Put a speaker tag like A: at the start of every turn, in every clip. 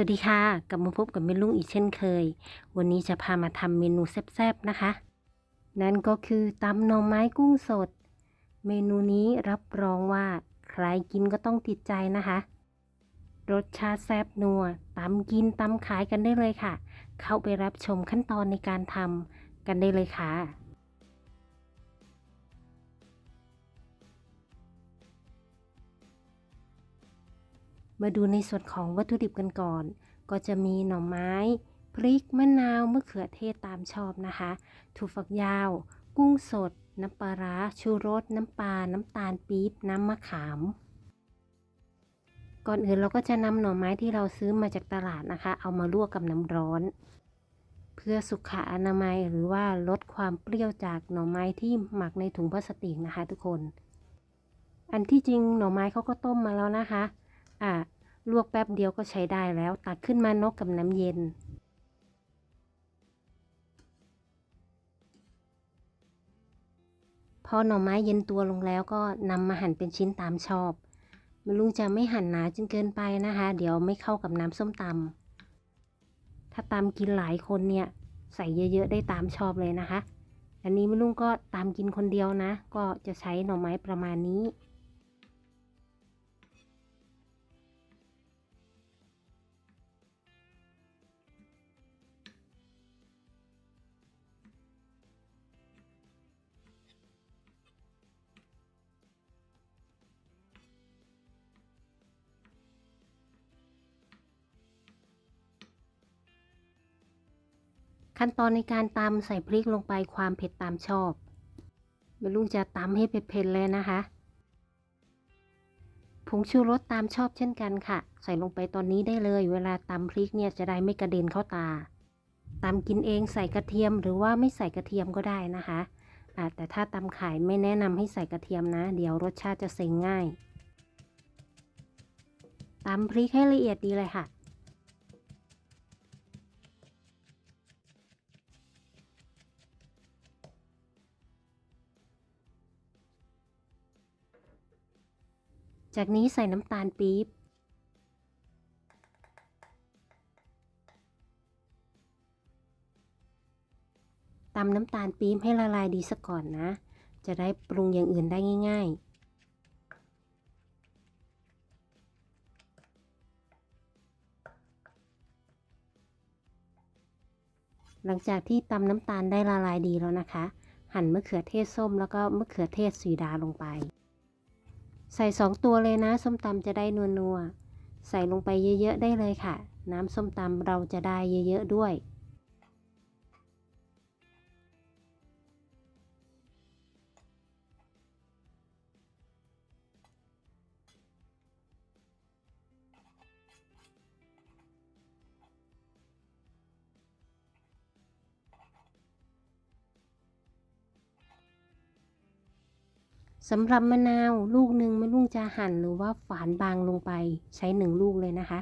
A: วัสดีค่ะ กลับมาพบกับเมลุงอีกเช่นเคย วันนี้จะพามาทำเมนูแซ่บๆนะคะ นั่นก็คือตำหน่อไม้กุ้งสด เมนูนี้รับรองว่าใครกินก็ต้องติดใจนะคะ รสชาติแซ่บนัวตำกินตำขายกันได้เลยค่ะ เข้าไปรับชมขั้นตอนในการทำกันได้เลยค่ะ มาดูในส่วนของวัตถุดิบกันก่อน ก็จะมีหน่อไม้ พริก มะนาวมะเขือเทศตามชอบนะคะ ถั่วฝักยาว กุ้งสด น้ำปลาร้าชูรส น้ำปลา น้ำตาลปี๊บ น้ำมะขาม ก่อนอื่นเราก็จะนำหน่อไม้ที่เราซื้อมาจากตลาดนะคะ เอามาลวกกับน้ำร้อน เพื่อสุขอนามัยหรือว่าลดความเปรี้ยวจากหน่อไม้ที่หมักในถุงพลาสติกนะคะ ทุกคน อันที่จริงหน่อไม้เขาก็ต้มมาแล้วนะคะ อ่าลวกแป๊บเดียวก็ใช้ได้แล้ว ตักขึ้นมานกกับน้ำเย็น พอหน่อไม้เย็นตัวลงแล้วก็นำมาหั่นเป็นชิ้นตามชอบมันลุงจะไม่หั่นหนาจนเกินไปนะคะ เดี๋ยวไม่เข้ากับน้ำส้มตำถ้าตำกินหลายคนเนี่ย ใส่เยอะๆได้ตามชอบเลยนะคะ อันนี้มันลุงก็ตามกินคนเดียวนะ ก็จะใช้หน่อไม้ประมาณนี้ ขั้นตอนในการตำใส่พริกลงไปความเผ็ดตามชอบแม่ลุงจะตำให้เผ็ดๆเลยนะคะผงชูรสตามชอบเช่นกันค่ะ ใส่ลงไปตอนนี้ได้เลย เวลาตำพริกเนี่ยจะได้ไม่กระเด็นเข้าตาตำกินเองใส่กระเทียมหรือว่าไม่ใส่กระเทียมก็ได้นะคะะแต่ถ้าตำขายไม่แนะนำให้ใส่กระเทียมนะ เดี๋ยวรสชาติจะเซ็งง่ายตำพริกให้ละเอียดดีเลยค่ะ จากนี้ใส่น้ำตาลปี๊บ ตำน้ำตาลปี๊บให้ละลายดีซะก่อนนะ จะได้ปรุงอย่างอื่นได้ง่าย ๆหลังจากที่ตำน้ำตาลได้ละลายดีแล้วนะคะ หั่นมะเขือเทศส้มแล้วก็มะเขือเทศสีดาลงไป ใส่สองตัวเลยนะส้มตำจะได้นัวๆ ใส่ลงไปเยอะๆได้เลยค่ะ น้ำส้มตำเราจะได้เยอะๆด้วย สำหรับมะนาวลูกหนึ่งม่ลุงจะหั่นหรือว่าฝานบางลงไปใช้หนึ่งลูกเลยนะคะ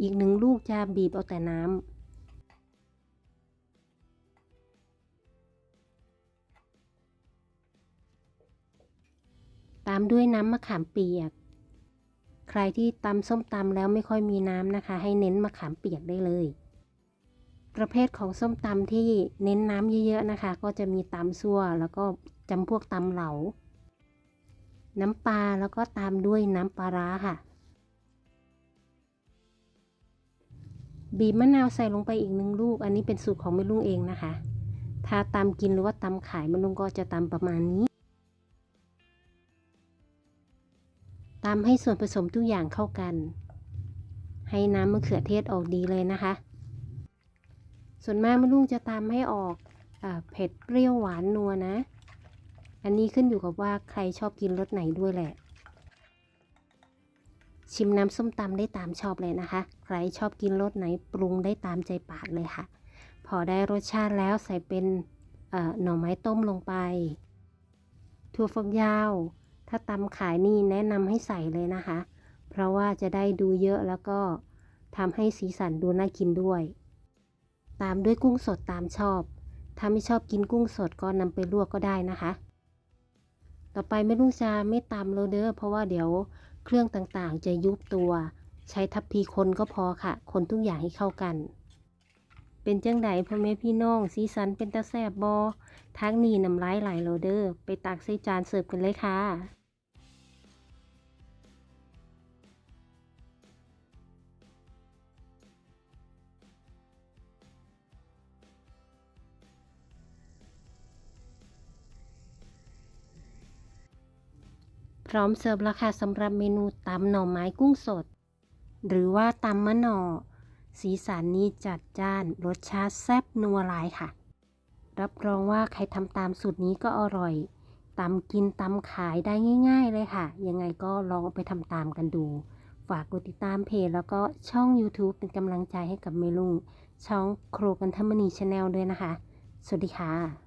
A: อีกหนึ่งลูกจะบีบเอาแต่น้ำตามด้วยน้ำมะขามเปียก ใครที่ตำส้มตำแล้วไม่ค่อยมีน้ำนะคะ ให้เน้นมะขามเปียกได้เลย ประเภทของส้มตำที่เน้นน้ำเยอะๆนะคะ ก็จะมีตำซั่ว แล้วก็จำพวกตำเหลา น้ำปลาแล้วก็ตามด้วยน้ำปลาร้าค่ะ บีบมะนาวใส่ลงไปอีกหนึ่งลูก อันนี้เป็นสูตรของแม่ลุงเองนะคะ ถ้าตามกินหรือว่าตามขายแม่ลุงก็จะตามประมาณนี้ตามให้ส่วนผสมทุกอย่างเข้ากัน ให้น้ำมะเขือเทศออกดีเลยนะคะ ส่วนมากแม่ลุงจะตามให้ออกอเผ็ดเปรี้ยวหวานนัวนะ อันนี้ขึ้นอยู่กับว่าใครชอบกินรสไหนด้วยแหละ ชิมน้ำส้มตำได้ตามชอบเลยนะคะ ใครชอบกินรสไหนปรุงได้ตามใจปากเลยค่ะ พอได้รสชาติแล้วใส่เป็นหน่อไม้ต้มลงไป ถั่วฝักยาว ถ้าตำขายนี่แนะนำให้ใส่เลยนะคะ เพราะว่าจะได้ดูเยอะแล้วก็ทำให้สีสันดูน่ากินด้วย ตามด้วยกุ้งสดตามชอบ ถ้าไม่ชอบกินกุ้งสดก็นำไปลวกก็ได้นะคะ ต่อไปไม่ลุงจะไม่ตำโรเดอร์เพราะว่าเดี๋ยวเครื่องต่างๆ จะยุบตัว ใช้ทัพพีคนก็พอค่ะ คนทุกอย่างให้เข้ากัน เป็นจังไดพ่อแม่พี่น้องสีสันเป็นตาแซบบอทางนี้น้ำลายไหลโลเดอร์ไปตักใส่จานเสิร์ฟกันเลยค่ะ พร้อมเสิร์ฟแล้วค่ะสำหรับเมนูตำหน่อไม้กุ้งสด หรือว่าตำมะหน่อ สีสันนี้จัดจ้านรสชาติแซ่บนัวหลายค่ะ รับรองว่าใครทำตามสูตรนี้ก็อร่อยตำกินตำขายได้ง่าย ๆ เลยค่ะ ยังไงก็ลองไปทำตามกันดู ฝากกดติดตามเพจแล้วก็ช่อง YouTube เป็นกำลังใจให้กับเมลุงช่องโครกันธรรมนีชาแนลด้วยนะคะ สวัสดีค่ะ